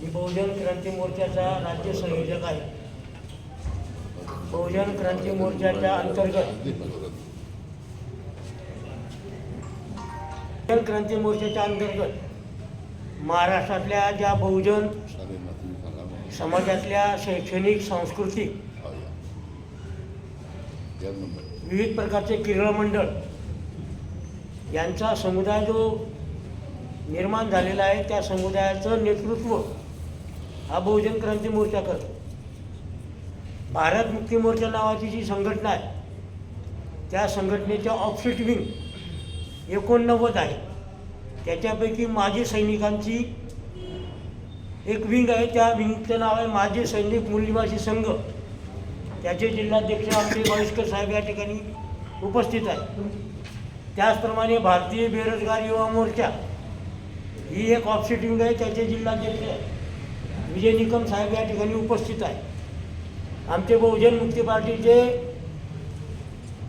मी बहुजन क्रांती मोर्चाचा राज्य संयोजक आहे. बहुजन क्रांती मोर्चाच्या अंतर्गत बहुजन क्रांती मोर्चाच्या अंतर्गत महाराष्ट्रातल्या ज्या बहुजन समाजातल्या शैक्षणिक सांस्कृतिक विविध प्रकारचे क्रीडा मंडळ यांचा समुदाय जो निर्माण झालेला आहे त्या समुदायाचं नेतृत्व हा बहुजन क्रांती मोर्चा करतो भारत मुक्ती मोर्चा नावाची जी संघटना आहे त्या संघटनेच्या ऑफिट विंग एकोणनव्वद आहे. त्याच्यापैकी माजी सैनिकांची एक विंग आहे त्या विंगचं नाव आहे माजी सैनिक मूल्यवासी संघ. त्याचे जिल्हाध्यक्ष आमचे भाविष्कर साहेब या ठिकाणी उपस्थित आहे त्याचप्रमाणे भारतीय बेरोजगार युवा मोर्चा ही एक ऑफसिटिंग आहे त्याचे जिल्हाध्यक्ष विजय निकम साहेब या ठिकाणी उपस्थित आहे आमचे बहुजन मुक्ती पार्टीचे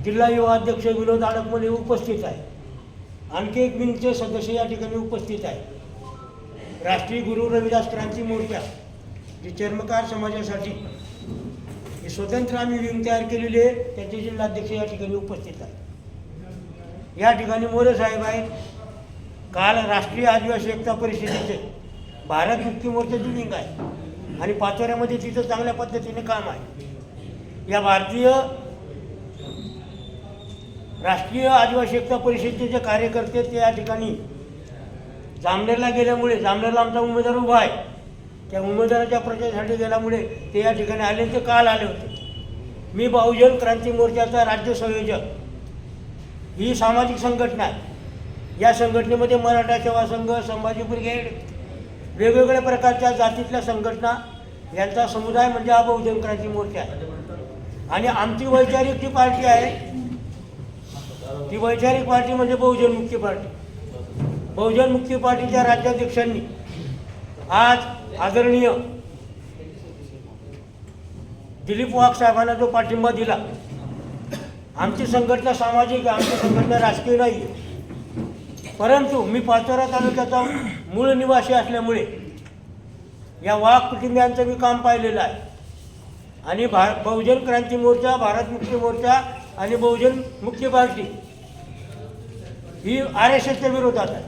जिल्हा युवा अध्यक्ष विनोद आडकमले उपस्थित आहे आणखी एक विंगचे सदस्य या ठिकाणी उपस्थित आहे राष्ट्रीय गुरु रविदास क्रांती मोर्चा जी चर्मकार समाजासाठी हे स्वतंत्र आम्ही विंग तयार केलेली आहे त्याचे जिल्हाध्यक्ष या ठिकाणी उपस्थित आहेत. या ठिकाणी मोरे साहेब आहेत. काल राष्ट्रीय आदिवासी एकता परिषदेचे भारत मुक्ती मोर्चाची लिंग आहे आणि पाचोऱ्यामध्ये तिथं चांगल्या पद्धतीने काम आहे. या भारतीय राष्ट्रीय आदिवासी एकता परिषदेचे जे कार्यकर्ते ते या ठिकाणी जामनेरला गेल्यामुळे जामनेरला आमचा उमेदवार उभा आहे. त्या उमेदवाराच्या प्रचारासाठी गेल्यामुळे ते या ठिकाणी आले ते काल आले होते. मी बहुजन क्रांती मोर्चाचा राज्य संयोजक. ही सामाजिक संघटना आहे. या संघटनेमध्ये मराठा सेवा संघ संभाजी ब्रिगेड वेगवेगळ्या प्रकारच्या जातीतल्या संघटना यांचा समुदाय म्हणजे हा बहुजन क्रांती मोर्चा आहे. आणि आमची वैचारिक जी पार्टी आहे ती वैचारिक पार्टी म्हणजे बहुजन मुक्ती पार्टी. बहुजन मुक्ती पार्टीच्या राज्याध्यक्षांनी आज आदरणीय दिलीप वाघ साहेबांना जो पाठिंबा दिला आमची संघटना सामाजिक आमची संघटना राजकीय नाही आहे परंतु मी पाचोरा तालुक्याचा मूळ निवासी असल्यामुळे या वाघ कुटुंबियांचं मी काम पाहिलेलं आहे. आणि भा बहुजन क्रांती मोर्चा भारत मुक्ती मोर्चा आणि बहुजन मुक्ती पार्टी ही आर एस एसच्या विरोधात आहे.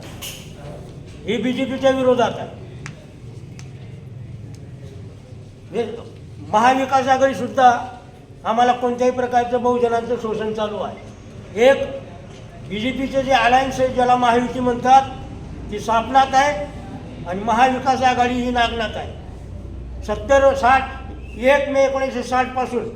ही बी जे पीच्या विरोधात आहे. म्हणजे महाविकास आघाडी सुद्धा आम्हाला कोणत्याही प्रकारचं बहुजनांचं शोषण चालू आहे. एक बी जे पीचं जे अलायन्स आहे ज्याला महायुती म्हणतात ती सापनात आहे आणि महाविकास आघाडी ही नागनाथ आहे. सत्तर साठ एक मे एकोणीसशे साठपासून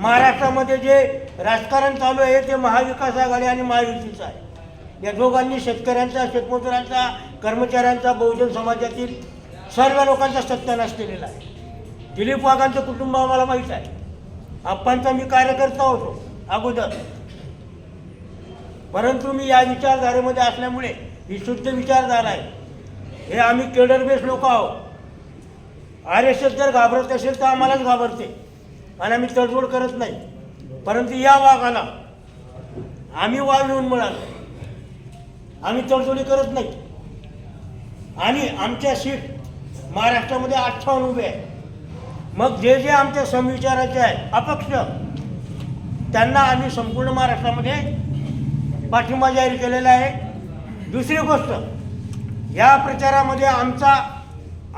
महाराष्ट्रामध्ये जे राजकारण चालू आहे ते महाविकास आघाडी आणि महायुतीचं आहे. या दोघांनी शेतकऱ्यांचा शेतमजुरांचा कर्मचाऱ्यांचा बहुजन समाजातील सर्व लोकांचा सत्यानाश केलेला आहे. दिलीप वाघांचं कुटुंब आम्हाला माहीत आहे. आप्पांचा मी कार्यकर्ता होतो अगोदर. परंतु मी या विचारधारेमध्ये असल्यामुळे ही शुद्ध विचारधारा आहे. हे आम्ही केडर बेस लोक आहोत. आर एस एस जर घाबरत असेल तर आम्हालाच घाबरते. आणि आम्ही तडजोड करत नाही. परंतु या वाघाला आम्ही वाघ येऊन मिळालो. आम्ही तडजोडी करत नाही. आणि आमच्या सीट महाराष्ट्रामध्ये अठ्ठावन्न उभे आहे. मग जे जे आमच्या समविचाराचे आहे अपक्ष त्यांना आम्ही संपूर्ण महाराष्ट्रामध्ये पाठिंबा जाहीर केलेला आहे. दुसरी गोष्ट या प्रचारामध्ये आमचा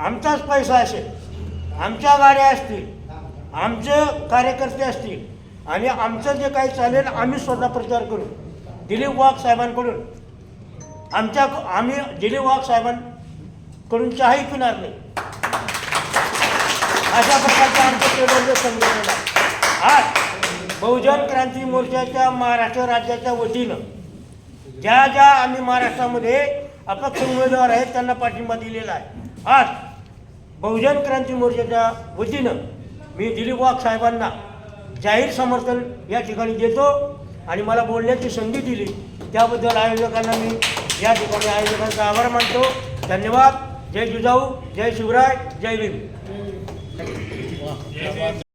आमचाच पैसा असेल आमच्या गाड्या असतील आमचे कार्यकर्ते असतील आणि आमचं जे काही चालेल आम्ही स्वतः प्रचार करू. दिलीप वाघ साहेबांकडून. आमच्या आम्ही दिलीप वाघ साहेबांकडून चहाही पिणार नाही. अशा प्रकारचं आमचं केंद्र संघटन आज बहुजन क्रांती मोर्चाच्या महाराष्ट्र राज्याच्या वतीनं ज्या ज्या आम्ही महाराष्ट्रामध्ये अपक्ष उमेदवार आहेत त्यांना पाठिंबा दिलेला आहे. आज बहुजन क्रांती मोर्चाच्या वतीनं मी दिलीप वाघ साहेबांना जाहीर समर्थन या ठिकाणी देतो आणि मला बोलण्याची संधी दिली. त्याबद्दल आयोजकांना मी या ठिकाणी आयोजकांचा आभार मानतो. धन्यवाद. जय जिजाऊ जय शिवराय जय भीम.